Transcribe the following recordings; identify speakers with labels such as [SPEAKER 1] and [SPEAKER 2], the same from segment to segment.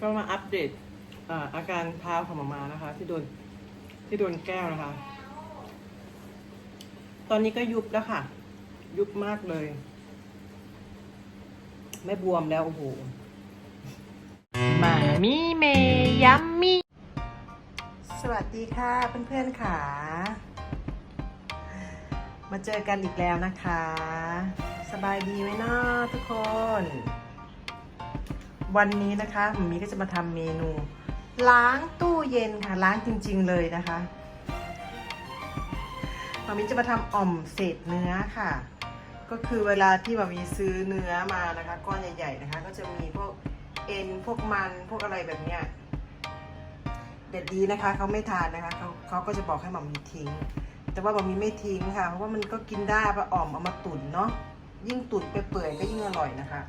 [SPEAKER 1] ก็มาอัปเดตอ่าอาการเท้าของหมามานะคะ ที่โดนที่โดนแก้วนะคะ ตอนนี้ก็ยุบแล้วค่ะ ยุบมากเลย ไม่บวมแล้วโอ้โหมามีเมยัมมี่สวัสดีค่ะเพื่อนๆค่ะ มาเจอกันอีกแล้วนะคะ สบายดีไหมเนาะทุกคน วันนี้นะคะหมมีก็จะมาทำเมนู ล้างตู้เย็นค่ะ ล้างจริง ๆ เลยนะคะหมามีจะมาทำอ่อมเศษเนื้อค่ะ ก็คือเวลาที่หมามีซื้อเนื้อมานะคะ ก้อนใหญ่ๆนะคะ ก็จะมีพวกเอ็นพวกมันพวกอะไรแบบเนี้ยเด็ดดีนะคะเขาไม่ทานนะคะเขาเขาก็จะบอกให้หมามีทิ้ง แต่ว่าหมามีไม่ทิ้งค่ะ เพราะว่ามันก็กินได้เอาไปอ่อมเอามาตุ๋นเนาะยิ่งตุ๋นไปเปื่อยก็ยิ่งอร่อยนะคะ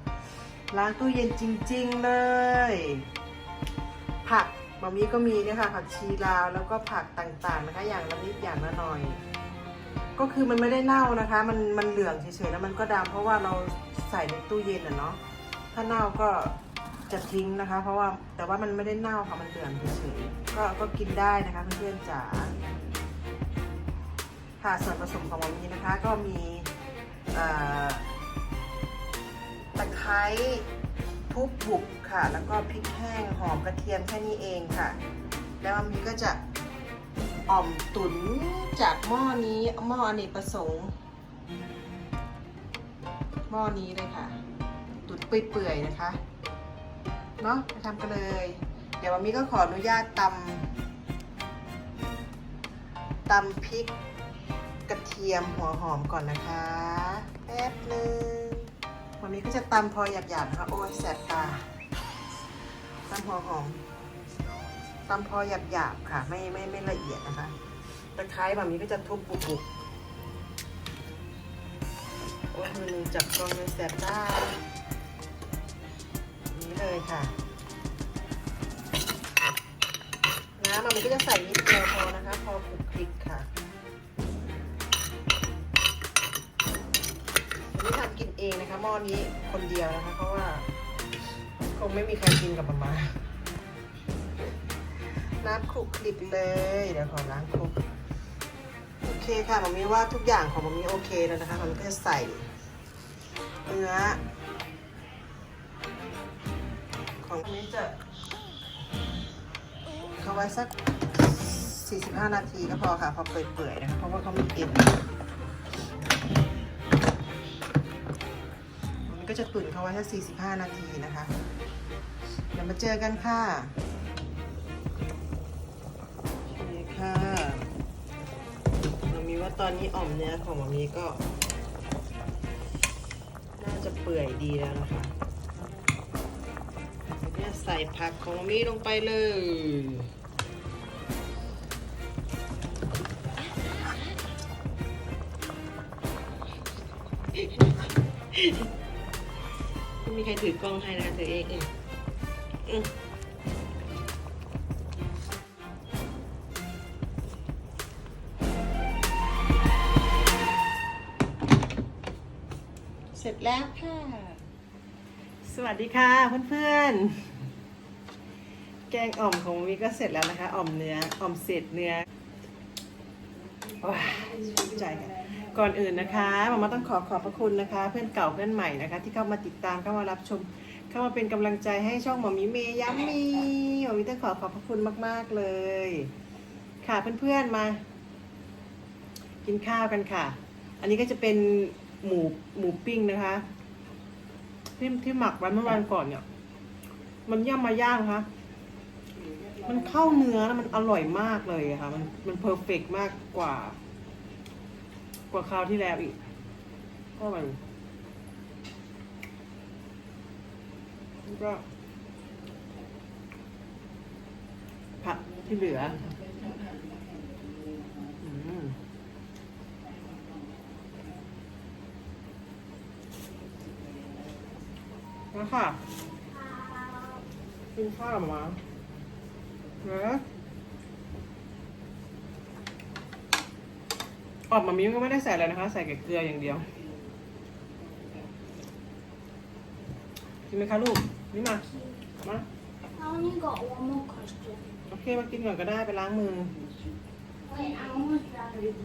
[SPEAKER 1] ล้างตู้เย็นจริง ๆ เลย ผักบะมี่ก็มีนี่ยค่ะผักชีลาวแล้วก็ผักต่างๆนะคะอย่างละนิดอย่างละหน่อย ก็คือมันไม่ได้เน่านะคะ มันมันเหลืองเฉยๆแล้วมันก็ดำเพราะว่าเราใส่ในตู้เย็นอะเนาะถ้าเน่าก็จะทิ้งนะคะ เพราะว่าแต่ว่ามันไม่ได้เน่าค่ะมันเหลืองเฉยๆก็ก็กินได้นะคะเพื่อนๆจ๋าค่ะส่วนผสมของบะมี่นะคะก็มีเอ่อ ไคร้ทุบบุบค่ะ แล้วก็พริกแห้งหอมกระเทียมแค่นี้เองค่ะ แล้วมันมีก็จะอ่อมตุ๋นจากหม้อนี้หม้ออเนกประสงค์หม้อนี้เลยค่ะ ตุ๋นเปื่อยๆนะคะเนาะไปทำกันเลย เดี๋ยววันนี้ก็ขออนุญาตตำตำพริกกระเทียมหัวหอมก่อนนะคะ แป๊บนึง วันนี้ก็จะตำพอหยาบๆนะคะโอ้ยแสบตาตำหัวหอมตำพอหยาบๆค่ะ ไม่ไม่ไม่ละเอียดนะคะตะไคร้แบบนี้ก็จะทุบบุบๆโอ้ยมือหนึงจับกองเลยแสบตานี้เลยค่ะน้ำมันก็จะใส่นิดเดียวพอนะคะ พอคลุกคลิกค่ะ กินเองนะคะหม้อนี้คนเดียวนะคะ เพราะว่า คงไม่มีใครกินกับมามาน้ำคลุกคลิกเลยเดี๋ยวขอล้างคลุกโอเคค่ะมามีว่าทุกอย่างของมามีโอเคแล้วนะคะมันก็จะใส่เนื้อของนนี้จะเขาไว้สัก 45 นาทีก็พอค่ะ พอเปื่อยๆนะคะเพราะว่าเขามีเอ็น ก็จะตุ๋นเขาไว้แค่45 นาทีนะคะ เดี๋ยวมาเจอกันค่ะนี่ค่ะมามีว่าตอนนี้อ่อมเนื้อของมามีก็ น่าจะเปื่อยดีแล้วนะคะเนี่ยใส่ผักของมามีลงไปเลย ใครถือกล้องให้นะคะถือเองเองอืมเสร็จแล้วค่ะ สวัสดีค่ะเพื่อนๆ แกงอ่อมของวิก็เสร็จแล้วนะคะ อ่อมเนื้อ อ่อมเศษเนื้อว้าชื่นใจค่ะ ก่อนอื่นนะคะหมามาต้องขอขอบพระคุณนะคะ เพื่อนเก่าเพื่อนใหม่นะคะ ที่เข้ามาติดตามเข้ามารับชม เข้ามาเป็นกำลังใจให้ช่องหมอมีเมย์ย้ำมีหมอมีต้องขอขอบพระคุณมาก ๆเลย ค่ะเพื่อนๆมา กินข้าวกันค่ะ อันนี้ก็จะเป็นหมูหมูปิ้งนะคะที่ที่หมักไว้เมื่อวานก่อนเนี่ย มันย่ำมาย่างคะมันเข้าเนื้อแล้วมันอร่อยมากเลยะค่ะ มันมันเพอร์เฟกมากกว่า กว่าคราวที่แล้วอีกก็มันแล้วก็ผักที่เหลืออืมแล้วค่ะกินข้าวมาเนอะ ออกมามิ้วก็ไม่ได้ใส่อะไรนะคะ ใส่แค่เกลืออย่างเดียวกินไหมคะลูกนี่มามา
[SPEAKER 2] I only got one more question.
[SPEAKER 1] โอเคมากินก่อนก็ได้ไปล้างมือ
[SPEAKER 2] Wait, I almost got it.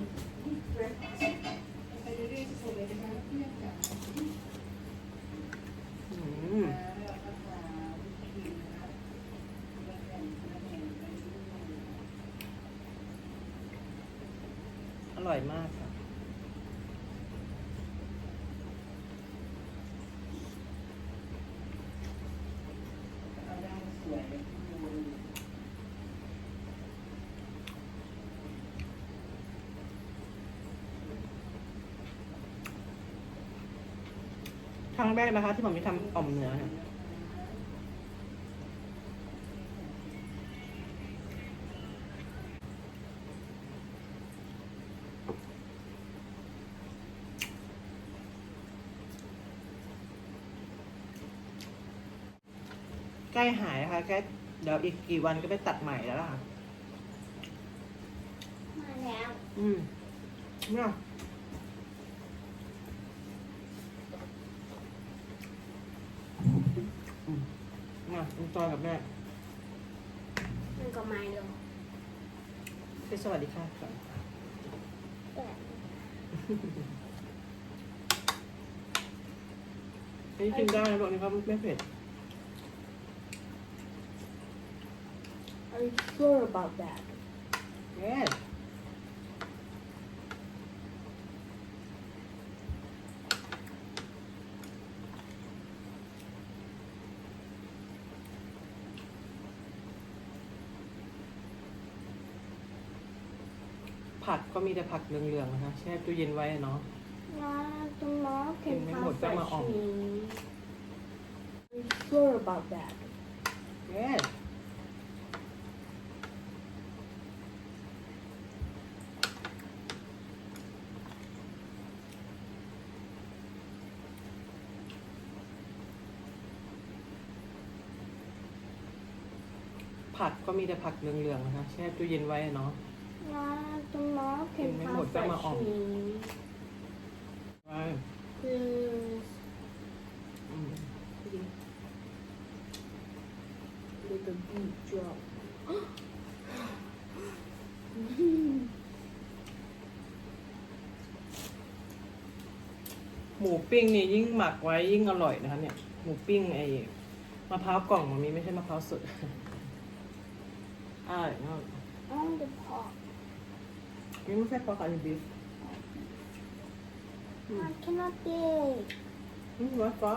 [SPEAKER 1] อืมอ ร่อยมากค่ะครั้งแรกนะคะ ที่ผมมีทำอ่อมเนื้อเนี่ยใกล้ หายนะคะใกล้เดี๋ยวอีกกี่วันก็ไปตัดใหม่แล้วล่ะค่ะ
[SPEAKER 2] มาแล้ว
[SPEAKER 1] อืมเนี่ยอืมมาคุณจอยกับแม่
[SPEAKER 2] มันก็ไม่หรอก
[SPEAKER 1] ไปสวัสดีค่ะก่อน
[SPEAKER 2] แต่
[SPEAKER 1] อันนี้กินได้นะบอกนี้ครับไม่เผ็ด
[SPEAKER 2] Are you sure about that?
[SPEAKER 1] yes ผักก็มีแต่ผักเหลืองๆนะคะแช่ตู้เย็นไว้อะเนาะ
[SPEAKER 2] Not tomorrow can
[SPEAKER 1] Can we
[SPEAKER 2] have
[SPEAKER 1] put them
[SPEAKER 2] fresh
[SPEAKER 1] on?
[SPEAKER 2] meat. Are you sure about that?
[SPEAKER 1] yes ผักก็มีแต่ผักเหลืองๆนะคะแช่ตู้เย็นไว้อะเนาะ
[SPEAKER 2] Not tomorrow can
[SPEAKER 1] Can we
[SPEAKER 2] have
[SPEAKER 1] put them
[SPEAKER 2] fresh
[SPEAKER 1] on?
[SPEAKER 2] meat.
[SPEAKER 1] ไว้
[SPEAKER 2] Please.
[SPEAKER 1] อืม
[SPEAKER 2] With a big drop.
[SPEAKER 1] หมูปิ้งนี่ยิ่งหมักไว้ยิ่งอร่อยนะคะเนี่ย หมูปิ้งไอ้มะพร้าวกล่องมันมีไม่ใช่มะพร้าวสด อร่อยมาก
[SPEAKER 2] On the pot.
[SPEAKER 1] นี่ไม่ใช่ปลาคาร์บิฟ
[SPEAKER 2] I cannot take.
[SPEAKER 1] อืมวัดก็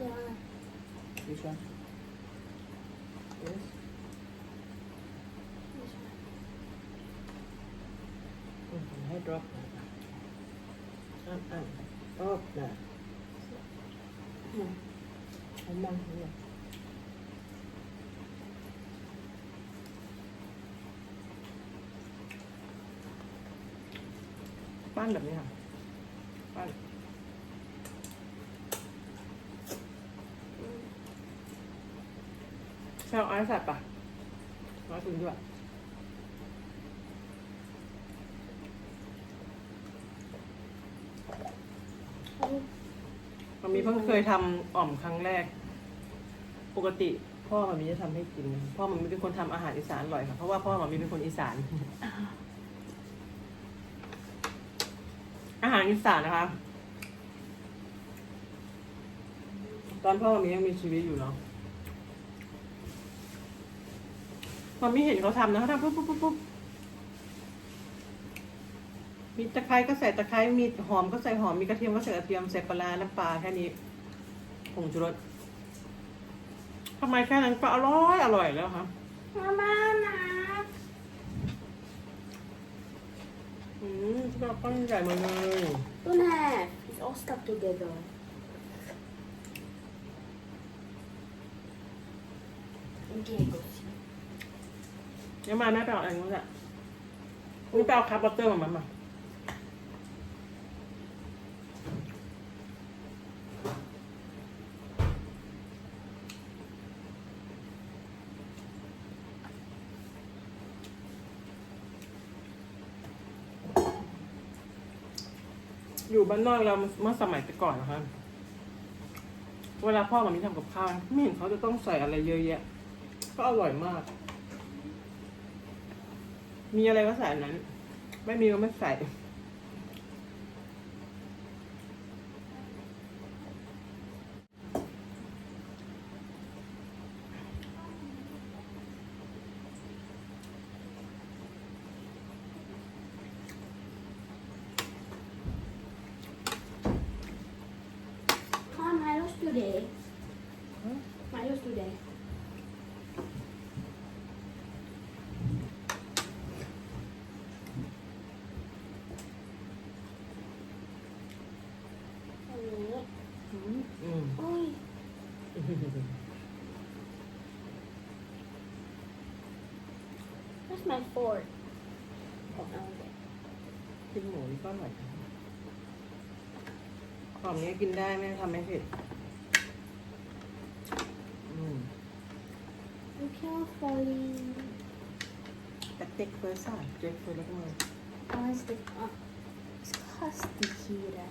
[SPEAKER 2] Yeah.
[SPEAKER 1] ดิฉัน yes
[SPEAKER 2] this one.
[SPEAKER 1] อืมให้ drop อ่านอ่านรอบนะอืมเอามองเห็นไหมบ้า นแบบนี้ค่ะบ้นชาวไอซ์สัตว์ปะร้อยคุณด้วยมันมีเพิ่งเคยทำอ่อมครั้งแรก ปกติพ่อมันมีจะทำให้กิน พ่อมันมีเป็นคนทำอาหารอีสานอร่อยค่ะ เพราะว่าพ่อมันมีเป็นคนอีสาน อาหารอีสานนะคะ ตอนพ่อมันมียังมีชีวิตอยู่เนาะมันไม่เห็นเขาทำนะเขาทำปุ๊บปุ๊บปุ๊บปุ๊บมีตะไคร้ก็ใส่ตะไคร้มีหอมก็ใส่หอมมีกระเทียมก็ใส่กระเทียมใส่ปลาร้าน้ำปลาแค่นี้ผงชูรสทำไมแค่นั้นก็อร่อยอร่อยแล้วคะ
[SPEAKER 2] Mama, na.
[SPEAKER 1] อื มก็ก้อนใหญ่มาเลย
[SPEAKER 2] Don't have. It's all stuck together. Okay, go see.
[SPEAKER 1] เดี๋ยวมาแม่ไปเอาอะไรนู้นอะนี่ไปเอาคัพบัตเตอร์มามามา อยู่บ้านนอกเราเมื่อสมัยแต่ก่อนนะคะเวเวลาพ่อมามีทำกับข้าวไม่เห็นเขาจะต้องใส่อะไรเยอะแยะ ก็อร่อยมาก มีอะไรก็ใส่นั้น ไม่มีก็ไม่ใส่
[SPEAKER 2] my fork. Oh, okay.
[SPEAKER 1] กินหมูนี่ก็อร่อยนะหอมนี้กินได้ไม่ทำไม่เผ็ดอืม
[SPEAKER 2] You can't falling.
[SPEAKER 1] แต่เต็กเฟอร์ซ่าเจ๊กเฟอร์แล้วก็มา
[SPEAKER 2] Oh, it's the uh, it's custody here.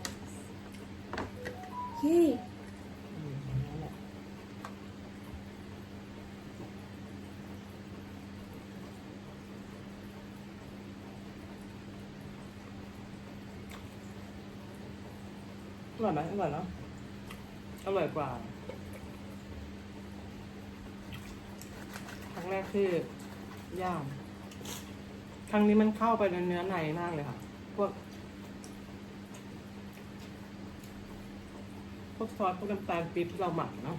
[SPEAKER 2] Yay!
[SPEAKER 1] อืมนั่นแหละ อร่อยไหมอร่อยเนาะอร่อยกว่าครั้งแรกคือย่างครั้งนี้มันเข้าไปในเนื้อในมากเลยค่ะ พวก พวกซอสพวกน้ำตาลปี๊บที่เราหมักเนาะ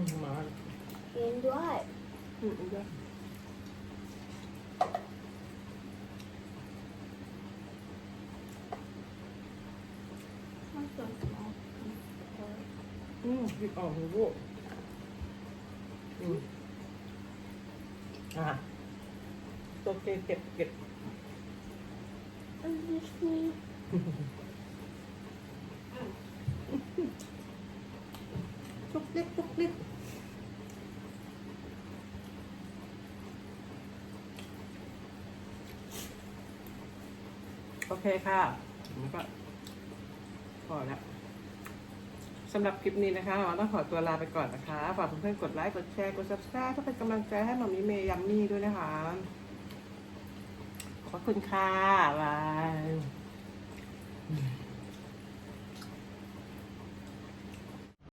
[SPEAKER 1] อืมมา
[SPEAKER 2] And what?
[SPEAKER 1] อืมได้
[SPEAKER 2] What's so small?
[SPEAKER 1] อืมหยิบออกหูลูกอืมอะตัวเกเก็บเก็บ
[SPEAKER 2] Is this me?
[SPEAKER 1] ทุกเล็กทุกเล็กโอเคค่ะมันก็พอแล้วสำหรับคลิปนี้นะคะเราต้องขอตัวลาไปก่อนนะคะ ฝากเพื่อนๆกดไลค์ กดแชร์ กด subscribe เพื่อเป็นกำลังใจให้หมามีเมย์ยัมมี่ด้วยนะคะ ขอบคุณค่ะบาย